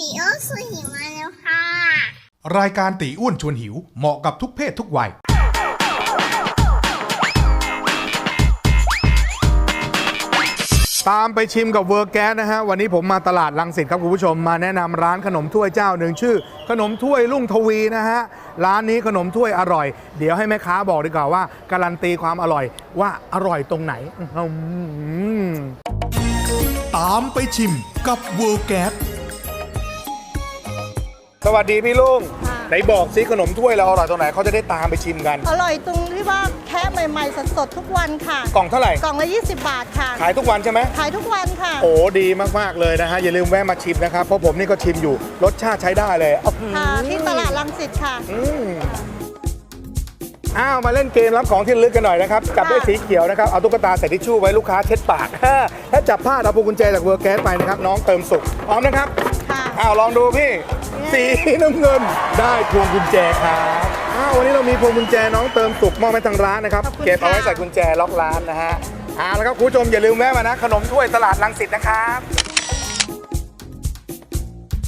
ตีโอสุหิวมาแล้วค่ะ รายการตีอ้วนชวนหิวเหมาะกับทุกเพศทุกวัย ตามไปชิมกับเวอร์แก๊สนะฮะ วันนี้ผมมาตลาดลังสิตครับคุณผู้ชมมาแนะนำร้านขนมถ้วยเจ้าหนึ่งชื่อ ขนมถ้วยลุงทวีนะฮะ ร้านนี้ขนมถ้วยอร่อย เดี๋ยวให้แม่ค้าบอกดีกว่าว่า การันตีความอร่อยว่าอร่อยตรงไหนอื้อหือตามไปชิมกับเวอร์แก๊สส วัสดีพี่ลุงค่ะไหนบอกซิขนมถ้วยเราอร่อยตรงไหนเขาจะได้ตามไปชิมกัน อร่อยตรงที่ว่าแค่ใหม่ ๆ สดๆทุกวันค่ะ กล่องเท่าไหร่ กล่องละ 20 บาทค่ะ ขายทุกวันใช่ไหมขายทุกวันค่ะ โอ้ดีมากๆเลยนะฮะ อย่าลืมแวะมาชิมนะครับ เพราะผมนี่ก็ชิมอยู่ รสชาติใช้ได้เลยอ้าวค่ะที่ตลาดรังสิตค่ะอืมอ้าวมาเล่นเกมรับของที่ระลึกกันหน่อยนะครับจับได้สีเขียวนะครับเอาตุ๊กตาใส่ทิชชู่ไว้ลูกค้าเช็ดปากถ้าจับพลาดเอาพวงกุญแจจากเวอร์แก๊สไปนะครับน้องเติมสุกพร้อมนะครับค่ะ อ้าวลองดูพี่สีน้ำเงินได้พวงกุญแจครับอ้าววันนี้เรามีพวงกุญแจน้องเติมสุกมอบให้ทางร้านนะครับขอบคุณเก็บเอาไว้ค่ะใส่กุญแจล็อกร้านนะฮะเอาละครับคุณผู้ชมอย่าลืมแวะมานะ ขนมถ้วยตลาดลังสิตนะครับ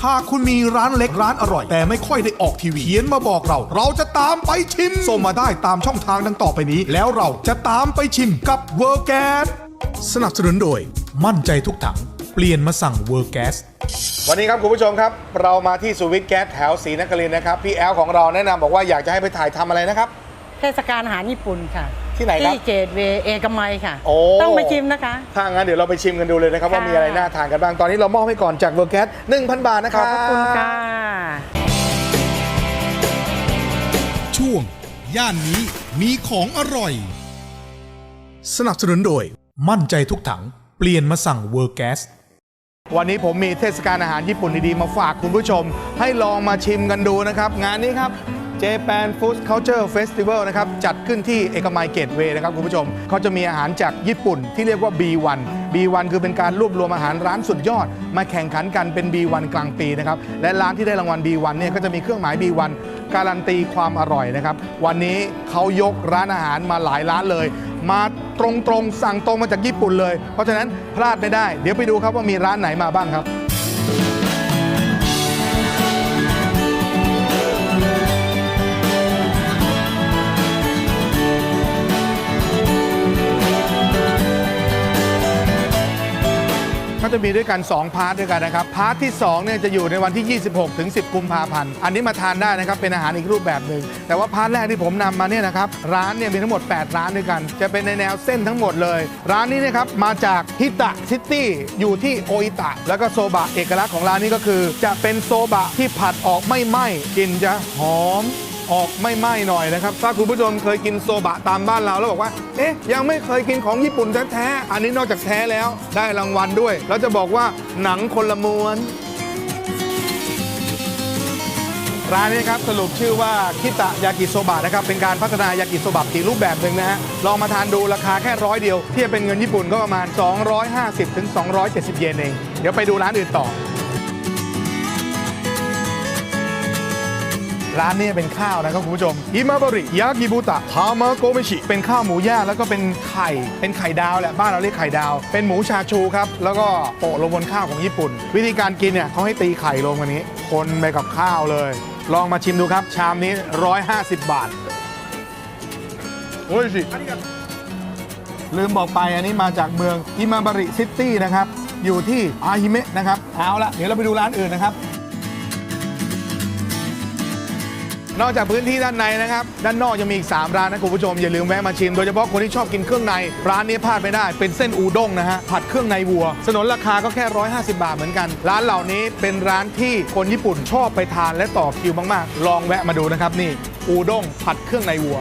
หากคุณมีร้านเล็กร้านอร่อย แต่ไม่ค่อยได้ออกทีวีเขียนมาบอกเรา เราจะตามไปชิมส่งมาได้ตามช่องทางดังต่อไปนี้ แล้วเราจะตามไปชิมกับเวอร์แกสสนับสนุนโดย มั่นใจทุกถัง เปลี่ยนมาสั่งเวอร์แกสวันนี้ครับคุณผู้ชมครับ เรามาที่สุวิทย์แก๊สแถวศรีนครินทร์นะครับ พี่แอลของเราแนะนำบอกว่าอยากจะให้ไปถ่ายทำอะไรนะครับ เทศกาลอาหารญี่ปุ่นค่ะ ที่ไหนครับที่เกตเวย์เอกมัยค่ะ โอ้ ต้องมาชิมนะคะ ถ้างั้นเดี๋ยวเราไปชิมกันดูเลยนะครับ ว่าค่ะ มีอะไรน่าทานกันบ้างตอนนี้เรามอบให้ก่อนจากเวอร์แก๊ส1,000 บาทนะคขรัอบบพระคุณค่ะ ช่วง ย่านนี้มีของอร่อย สนับสนุนโดย มั่นใจทุกถัง เปลี่ยนมาสั่งเวอร์แกส วันนี้ผมมีเทศกาลอาหารญี่ปุ่นดีๆ มาฝากคุณผู้ชม ให้ลองมาชิมกันดูนะครับ งานนี้ครับ Japan Food Culture Festival นะครับ จัดขึ้นที่เอกมัยเกตเวย์นะครับคุณผู้ชม เขาจะมีอาหารจากญี่ปุ่นที่เรียกว่า B1 B1 คือเป็นการรวบรวมอาหารร้านสุดยอด มาแข่งขันกันเป็น B1 กลางปีนะครับ และร้านที่ได้รางวัล B1 เนี่ยก็จะมีเครื่องหมาย B1 การันตีความอร่อยนะครับ วันนี้เขายกร้านอาหารมาหลายร้านเลย มาตรงๆ สั่งตรงมาจากญี่ปุ่นเลย เพราะฉะนั้นพลาดไม่ได้ เดี๋ยวไปดูครับว่ามีร้านไหนมาบ้างครับ ก็จะมีด้วยกัน 2 พาร์ทด้วยกันนะครับ พาร์ทที่ 2 เนี่ยจะอยู่ในวันที่ 26 ถึง 10 กุมภาพันธ์ อันนี้มาทานได้นะครับ เป็นอาหารอีกรูปแบบหนึ่ง แต่ว่าพาร์ทแรกที่ผมนำมาเนี่ยนะครับ ร้านเนี่ยมีทั้งหมด 8 ร้านด้วยกัน จะเป็นในแนวเส้นทั้งหมดเลย ร้านนี้นะครับ มาจากฮิตะซิตี้ อยู่ที่โออิตะ แล้วก็โซบะ เอกลักษณ์ของร้านนี้ก็คือ จะเป็นโซบะที่ผัดออกไม่ไหม้ กลิ่นจะหอม ออกไม่ไหม้หน่อยนะครับ ถ้าคุณผู้ชมเคยกินโซบะตามบ้านเราแล้วบอกว่า เอ๊ะ ยังไม่เคยกินของญี่ปุ่นแท้ๆ อันนี้นอกจากแท้แล้วได้รางวัลด้วย แล้วจะบอกว่าหนังคนละม้วน ร้านนี้ครับสรุปชื่อว่าคิตะยากิโซบะนะครับ เป็นการพัฒนายากิโซบะอีกรูปแบบหนึ่งนะฮะ ลองมาทานดูราคาแค่ร้อยเดียวเทียบเป็นเงินญี่ปุ่นก็ประมาณ 250ถึง270 เยนเอง เดี๋ยวไปดูร้านอื่นต่อ ร้านนี้เป็นข้าวนะครับคุณผู้ชมอิมาบริยากิบุตะทามาโกเมชิเป็นข้าวหมูย่างแล้วก็เป็นไข่เป็นไข่ดาวแหละบ้านเราเรียกไข่ดาว เป็นหมูชาชูครับแล้วก็โปะลงบนข้าวของญี่ปุ่น วิธีการกินเนี่ยเขาให้ตีไข่ลงวันนี้ คนไปกับข้าวเลย ลองมาชิมดูครับชามนี้ 150 บาทโอ้ยสิลืมบอกไปอันนี้มาจากเมืองอิมาบริซิตี้นะครับอยู่ที่อาฮิเมะนะครับเอาละเดี๋ยวเราไปดูร้านอื่นนะครับ นอกจากพื้นที่ด้านในนะครับ ด้านนอกยังมีอีก 3 ร้านนะคุณผู้ชม อย่าลืมแวะมาชิม โดยเฉพาะคนที่ชอบกินเครื่องใน ร้านนี้พลาดไม่ได้ เป็นเส้นอูด้งนะฮะ ผัดเครื่องในวัว สนนราคาก็แค่ 150 บาทเหมือนกัน ร้านเหล่านี้เป็นร้านที่คนญี่ปุ่นชอบไปทานและต่อคิวมากๆ ลองแวะมาดูนะครับนี่ อูด้งผัดเครื่องในวัว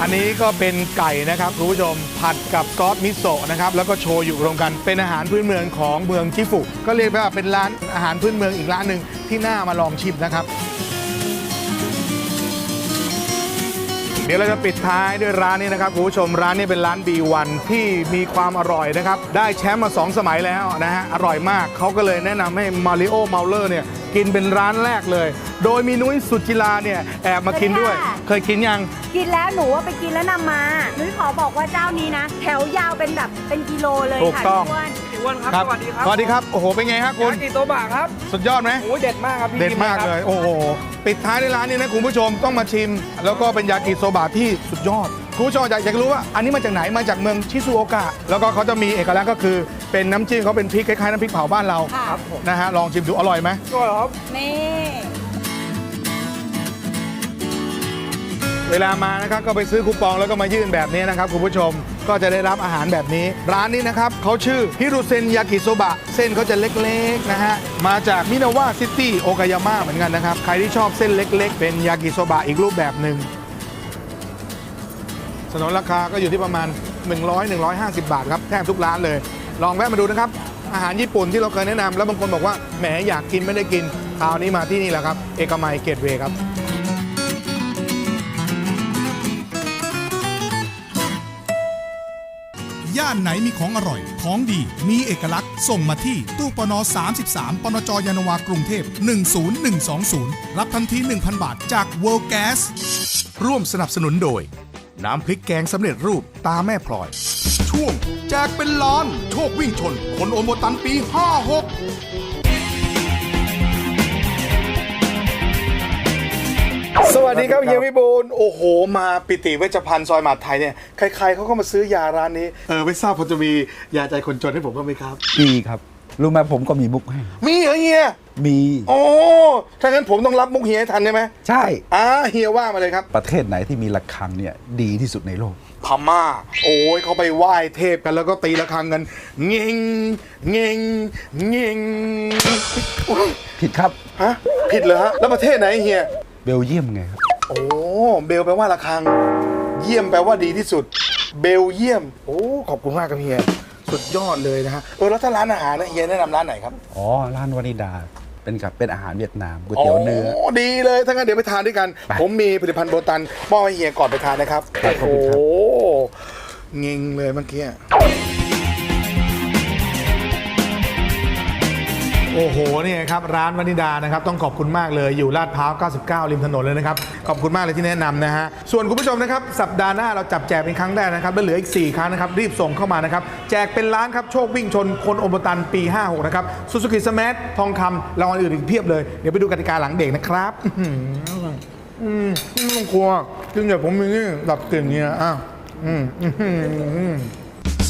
อันนี้ก็เป็นไก่นะครับคุณผู้ชมผัดกับซอสมิโซะนะครับแล้วก็โชยุรวมกันเป็นอาหารพื้นเมืองของเมืองชิฟุก็เรียกว่าเป็นร้านอาหารพื้นเมืองอีกร้านหนึ่งที่น่ามาลองชิมนะครับ เดี๋ยวเราจะปิดท้ายด้วยร้านนี้นะครับคุณผู้ชมร้านนี้เป็นร้าน B1 ที่มีความอร่อยนะครับ ได้แชมป์มา 2 สมัยแล้วนะฮะอร่อยมากเขาก็เลยแนะนำให้มาริโอเมาเลอร์เนี่ย กินเป็นร้านแรกเลย โดยมีนุ้ยสุจิลาเนี่ยแอบมากินด้วยสวัสดีค่ะเคยกินยัง กินแล้วหนูว่าไปกินแล้วนำมา นุ้ยขอบอกว่าเจ้านี้นะ แถวยาวเป็นแบบเป็นกิโลเลยถูกค่ะต้อง พี่อ้วนพี่อ้วนครับ สวัสดีครับสวัสดีครับ โอ้โห เป็นไงฮะคุณยากิโตบะครับสุดยอดไหม โอ้ยเด็ดมากครับพี่เด็ดมากนไหเลย โอ้โห ปิดท้ายในร้านนี้นะคุณผู้ชมต้องมาชิม แล้วก็เป็นยากิโซบะที่สุดยอด คุณผู้ชมอยากอยากรู้ว่าอันนี้มาจากไหนมาจากเมืองชิซูโอกะ แล้วก็เขาจะมีเอกลักษณ์ก็คือเป็นน้ำจิ้มเขาเป็นพริกคล้ายๆน้ำพริกเผาบ้านเราครับผม นะฮะลองชิมดูอร่อยไหมก็ครับ นี่ เวลามานะครับก็ไปซื้อคูปองแล้วก็มายื่นแบบนี้นะครับคุณผู้ชมก็จะได้รับอาหารแบบนี้ ร้านนี้นะครับเขาชื่อฮิรุเซนยากิโซบะเส้นเขาจะเล็กๆนะฮะมาจากมินาวาซิตี้โอกายาม่าเหมือนกันนะครับใครที่ชอบเส้นเล็ก ๆ เป็นยากิโซบะอีกรูปแบบหนึ่ง สนนราคาก็อยู่ที่ประมาณ 100-150 บาทครับแทบทุกร้านเลย ลองแวะมาดูนะครับ อาหารญี่ปุ่นที่เราเคยแนะนำแล้วบางคนบอกว่าแหมอยากกินไม่ได้กินคราวนี้มาที่นี่แหละครับ เอกมัยเกตเวย์ครับ ย่านไหนมีของอร่อย ของดี มีเอกลักษณ์ ส่งมาที่ตู้ปน 33 ปนจยานนาวากรุงเทพ 10120 รับทันที 1,000 บาทจาก World Gas ร่วมสนับสนุนโดย น้ำพริกแกงสำเร็จรูปตาแม่พลอย ช่วงแจกเป็นล้าน โชควิ่งชน คนโอโมตันปี 56สวัสดีครับเฮียวิบูลย์โอ้โห มาปิติเวชภัณฑ์ซอยหมาดไทยเนี่ยใครๆเขาก็มาซื้อยาร้านนี้ เออไม่ทราบพอจะมียาใจคนจนให้ผมบ้างไหมครับ มีครับ รู้ไหมผมก็มีมุกให้ มีเหรอเฮียมีโอ้ถ้างั้นผมต้องรับมุกเฮียให้ทันได้ไหมใช่อ่าเฮียว่ามาเลยครับ ประเทศไหนที่มีระฆังเนี่ยดีที่สุดในโลก พม่า โอ้ยเขาไปไหว้เทพกันแล้วก็ตีระฆังกันเงงเงงเงงอุ๊ยผิดครับ ฮะผิดเหรอฮะแล้วประเทศไหนเฮียเบลเยียมไงครับ โอ้เบลแปลว่าระฆัง เยี่ยมแปลว่าดีที่สุด เบลเยี่ยม โอ้ขอบคุณมากครับเฮีย สุดยอดเลยนะฮะเออแล้วถ้าร้านอาหารนะเฮียแนะนำร้านไหนครับอ๋อ ร้านวานิดา เป็นกับเป็นอาหารเวียดนามก๋วยเตี๋ยวเนื้อดีเลยถ้างั้นเดี๋ยวไปทานด้วยกัน ไปผมมีผลิตภัณฑ์โบตันมอบให้เฮียก่อนไปทานนะครับครับขอบโอ้คุณโหครับเงงเลยเมื่อกี้ โอ้โหนี่ครับร้านวานิดานะครับต้องขอบคุณมากเลยอยู่ลาดพร้าว 99 ริมถนนเลยนะครับ ขอบคุณมากเลยที่แนะนำนะฮะส่วนคุณผู้ชมนะครับ สัปดาห์หน้าเราจับแจกเป็นครั้งแรกนะครับและเหลืออีก 4 ครั้งนะครับ รีบส่งเข้ามานะครับ แจกเป็นล้านครับ โชควิ่งชนคนอมตันปี 56 นะครับซูซูกิสมาร์ททองคำรางวัลอื่นอีกเพียบเลย เดี๋ยวไปดูกติกาหลังเบรกนะครับอื้อหืออืมไม่ต้องกลัวจริงๆผมมีนี่ดับกลิ่นเนี่ยอ้าวอืมอื้อหือ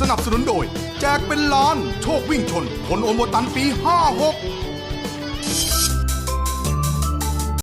สนับสนุนโดย แจกเป็นล้าน โชควิ่งชน คนโอโมตันปี 56